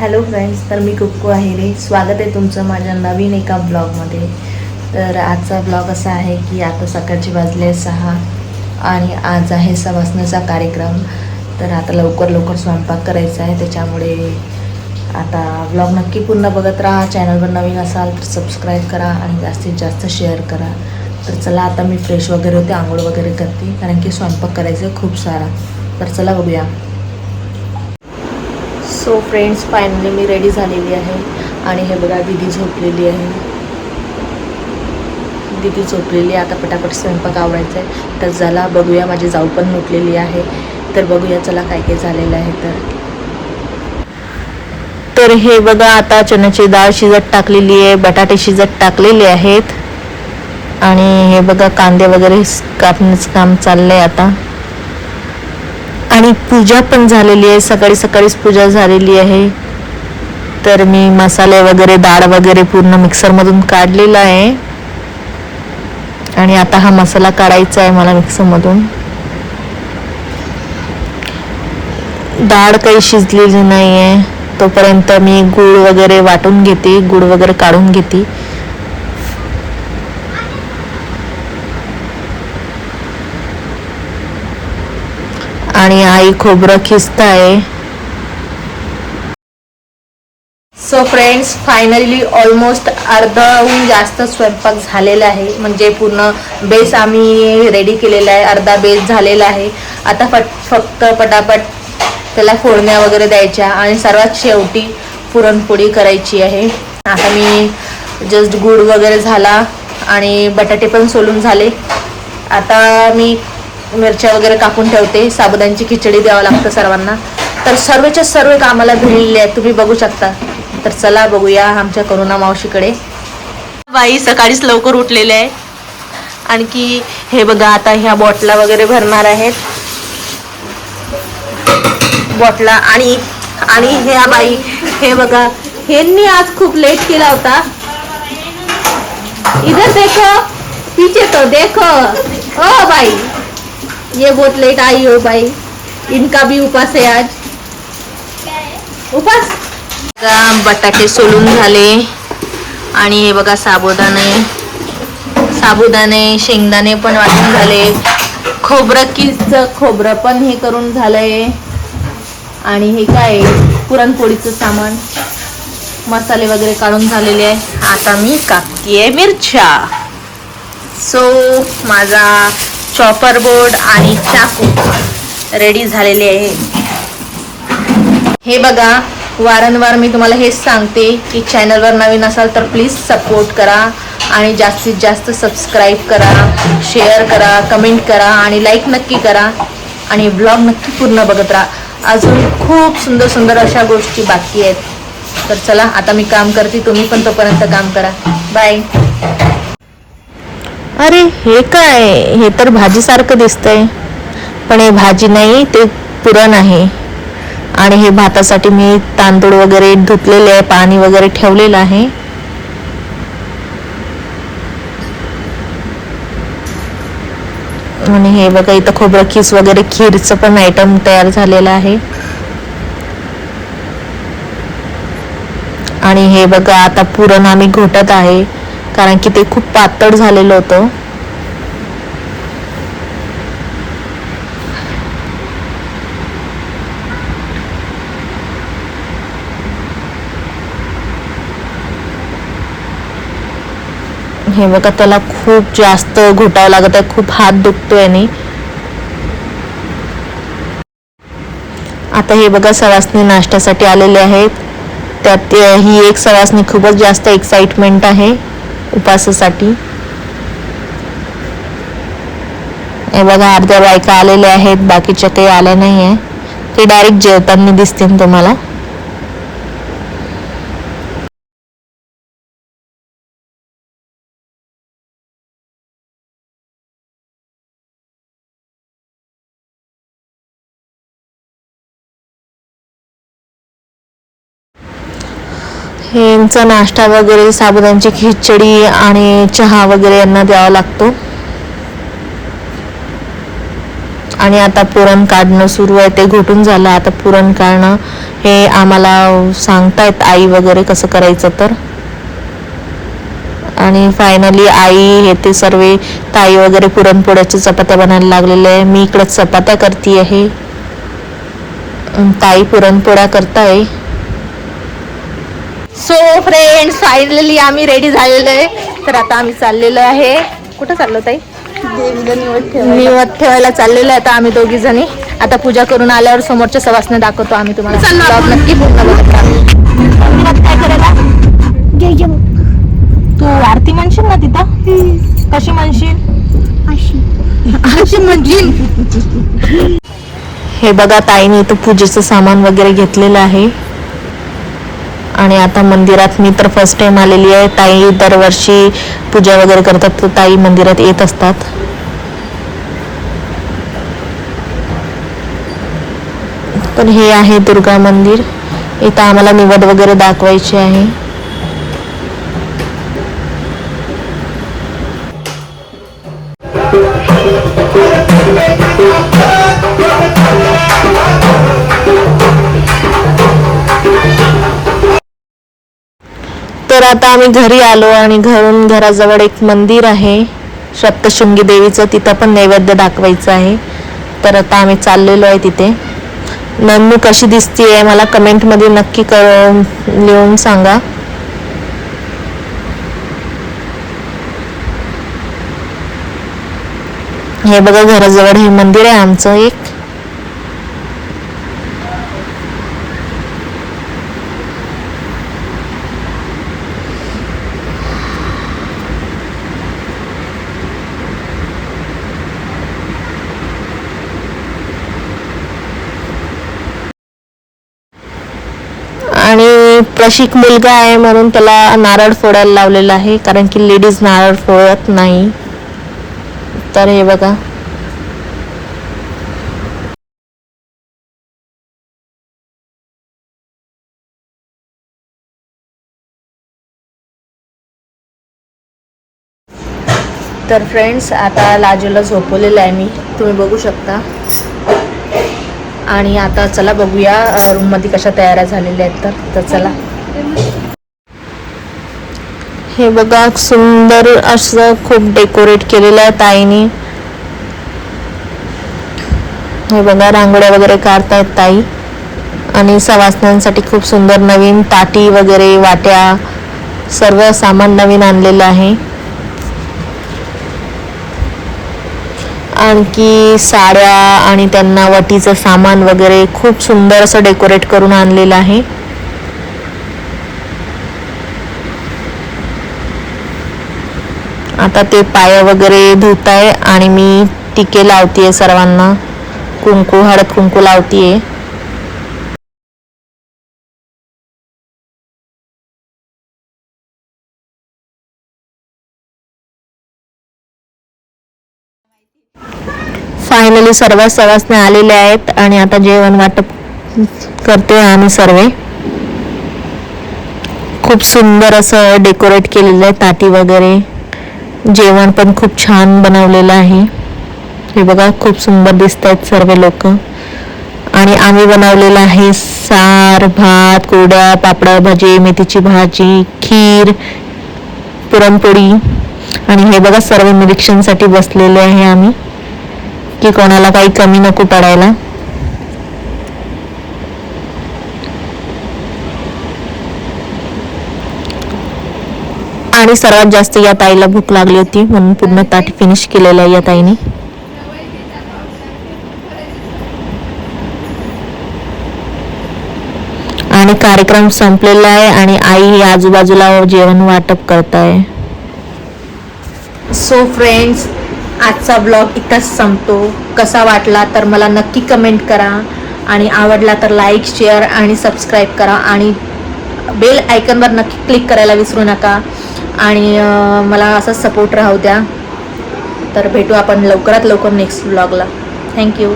Hello friends तर मी कुक्कू आहेरे स्वागत आहे तुमचं माझ्या नवीन एका ब्लॉगमध्ये तर आजचा ब्लॉग असा आहे की आता सकाळची वाजले आहे सहा आणि आज आहे सवासण्याचा कार्यक्रम. तर आता लवकर लवकर स्वयंपाक करायचा आहे त्याच्यामुळे आता ब्लॉग नक्की पूर्ण बघत राहा. चॅनलवर नवीन असाल तर सबस्क्राईब करा आणि जास्तीत जास्त शेअर करा. तर चला आता मी फ्रेश वगैरे होते आंघोळ वगैरे करते. कारण की स्वयंपाक करायचं आहे खूप सारा. तर चला बघूया. सो फ्रेंड्स फायनली मी रेडी झालेली आहे. आणि हे बघा दिदी झोपलेली आहे. दिदी झोपलेली आहे. आता पटापट स्वयंपाक आवडायचा आहे तर झाला बघूया माझी जाऊ पण उठलेली आहे. तर बघूया चला काय काय झालेलं आहे तर. तर हे बघा आता चण्याची डाळ शिजत टाकलेली आहे. बटाटे शिजत टाकलेले आहेत. आणि हे बघा कांदे वगैरे कापण्याचं काम चाललंय आता. आणि पूजा पण झालेली आहे. सकाळी सकाळीच पूजा झालेली आहे. तर मी मसाले वगैरे डाळ वगैरे पूर्ण मिक्सरमधून काढलेला आहे. आणि आता हा मसाला काढायचा आहे मला मिक्सरमधून डाळ काही शिजलेली नाही आहे तोपर्यंत मी गूळ वगैरे वाटून घेते. गूळ वगैरे काढून घेते. आणि आई खोबरं खिस्त आहे सो फ्रेंड्स फायनली ऑलमोस्ट अर्धाहून जास्त स्वयंपाक झालेला आहे. म्हणजे पूर्ण बेस आम्ही रेडी केलेला आहे. अर्धा बेस झालेला आहे. आता फट फक्त पटापट त्याला फोडण्या वगैरे द्यायच्या आणि सर्वात शेवटी पुरणपोळी करायची आहे. आता मी जस्ट गुड वगैरे झाला आणि बटाटे पण सोलून झाले. आता मी मिरच्या वगैरे कापून ठेवते. साबुदांची खिचडी द्यावं लागतं सर्वांना. तर सर्वच्या सर्व कामाला भिडलेले आहेत. तुम्ही बघू शकता. तर चला बघूया आमच्या करुणा मावशीकडे. बाई सकाळीच लवकर उठलेले आहे. आणखी हे बघा आता ह्या बॉटला वगैरे भरणार आहेत. बॉटला आणि आणि ह्या बाई हे बघा. ह्यांनी आज खूप लेट केला होता. इधर देखो पीछे तो देखो. O by. ये बहुत लेट आई हो भाई। इनका भी उपास है आज। उपास? बटाटे सोलून झाले. आणि हे बघा साबुदाणे. साबुदाणे शेंगदाणे पण वाटून झाले. खोबरं किसच खोबरं पण हे करून झालंय. आणि हे काय पुरणपोळीचं सामान. मसाले वगैरे काढून झालेले आहे. आता मी कापतीये मिरच्या. सो माझा चॉपर बोर्ड आणि चाकू रेडी झालेले आहे. हे बघा वारंवार मी तुम्हाला हेच सांगते की चॅनलवर नवीन असाल तर प्लीज सपोर्ट करा आणि जास्तीत जास्त सबस्क्राईब करा शेअर करा कमेंट करा आणि लाईक नक्की करा आणि ब्लॉग नक्की पूर्ण बघत राहा. अजून खूप सुंदर सुंदर अशा गोष्टी बाकी आहेत. तर चला आता मी काम करते तुम्ही पण तोपर्यंत काम करा. बाय अरे हे काय? हे तर भाजीसारखं दिसतंय. पण हे भाजी नाही ते पुरण आहे. आणि हे भातासाठी मी तांदूळ वगैरे धुतलेले आहे पाणी वगैरे ठेवलेलं आहे. आणि हे बघा इथं खोबरं खीस वगैरे खीरचं पण आयटम तयार झालेलं आहे. आणि हे बघा आता पुरण आम्ही घोटत आहे. कारण की ते खूप पातळ झालेलं होतं. हे बघा त्याला खूप जास्त घोटावं लागत आहे खूप हात दुखतोय आणि. आता हे बघा सवासनी नाश्त्यासाठी आलेले आहेत. त्यात ही एक सवासनी खूपच जास्त एक्साइटमेंट आहे. उपासासाठी. हे बघा अर्ध्या बायका आलेल्या आहेत बाकीच्या काही आल्या नाही आहे ते डायरेक्ट जेवताना दिसतील तुम्हाला. हे यांचा नाश्ता वगैरे साबुदाण्याची खिचडी आणि चहा वगैरे यांना द्यावा लागतो. आणि आता पुरण काढणं सुरू आहे ते घोटून झालं. आता पुरण काढणं हे आम्हाला सांगतायत आई वगैरे कसं करायचं तर. आणि फायनली आई हे ते सर्व ताई वगैरे पुरणपोळ्याच्या चपात्या बनायला लागलेल्या आहे. मी इकडंच चपात्या करते आहे ताई पुरणपोळ्या करताय. सो फ्रेंड्स फायनली आम्ही रेडी झालेलो आहे. तर आता आम्ही चाललेलो आहे. कुठं चाललो ताई? निवत ठेवायला. चाललेलो आहे आता आम्ही दोघी जणी. आता पूजा करून आल्यावर समोरच्या सवासने दाखवतो आम्ही तुम्हाला. नक्की पूर्ण बघत काय करायला तू आरती म्हणशील ना तिथं? कशी म्हणशील? अशी म्हणशील? हे बघा ताईने इथं पूजेचं सामान वगैरे घेतलेलं आहे. आणि आता मंदिरात मी तर फर्स्ट टाइम आलेली आहे. ताई दरवर्षी पूजा वगैरे करतात. तर ताई मंदिरात येत असतात. तर हे आहे दुर्गा मंदिर. इथं आम्हाला निवड वगैरे दाखवायची आहे. तर आता आम्ही घरी आलो आणि घरून घराजवळ एक मंदिर आहे. सप्तशृंगी देवीचं तिथं पण नैवेद्य दाखवायचं आहे. तर आता आम्ही चाललेलो आहे तिथे. नन्नू कशी दिसतीये मला कमेंटमध्ये नक्की कर लिहून सांगा. हे बघा घराजवळ हे मंदिर आहे आमचं एक आणि प्रशिक मुलगा आहे म्हणून त्याला नारळ फोडायला लावलेला आहे कारण की लेडीज नारळ फोडत नाही. तर हे बघा. तर फ्रेंड्स आता लाजूला झोपवलेलं आहे मी. तुम्ही बघू शकता. आणि आता चला बघूया रूममध्ये कशा तयाऱ्या झालेल्या आहेत तर. तर चला. हे बघा सुंदर असं खूप डेकोरेट केलेलं आहे ताईने. हे बघा रांगोळ्या वगैरे काढतायत ताई. आणि सवासण्यांसाठी खूप सुंदर नवीन ताटी वगैरे वाट्या सर्व सामान नवीन आणलेलं आहे. आणखी साड्या आणि त्यांना वटीचं सामान वगैरे खूप सुंदर असं डेकोरेट करून आणलेलं आहे. आता ते पाय वगैरे धुत आहे आणि मी टिके लावतीये सर्वांना. कुंकू हळद कुंकू लावतीये. फायनली सर्व सवासने आलेले आहेत आणि आता जेवण वाटप करतोय आम्ही सर्व. खूप सुंदर असं डेकोरेट केलेलं आहे ताटी वगैरे. जेवण पण खूप छान बनवलेलं आहे. हे बघा खूप सुंदर दिसत आहेत सर्व लोक. आणि आम्ही बनवलेलं आहे सार भात कोरड्या पापड भजे मेथीची भाजी खीर पुरणपोळी. आणि हे बघा सर्व निरीक्षणसाठी बसलेले आहे आम्ही. की कोणाला काही कमी नको पडायला? आणि सर्वात जास्त या ताईला भूक लागली होती म्हणून पूर्ण ताट फिनिश केलेलं आहे या ताईने. आणि कार्यक्रम संपलेला आहे आणि आई आजूबाजूला जेवण वाटप करत आहे सो फ्रेंड्स आजचा ब्लॉग इथंच संपतो. कसा वाटला तर मला नक्की कमेंट करा आणि आवडला तर लाईक शेअर आणि सबस्क्राईब करा आणि बेल आयकनवर नक्की क्लिक करायला विसरू नका. आणि मला असं सपोर्ट राहू द्या. तर भेटू आपण लवकरात लवकर नेक्स्ट ब्लॉगला थँक्यू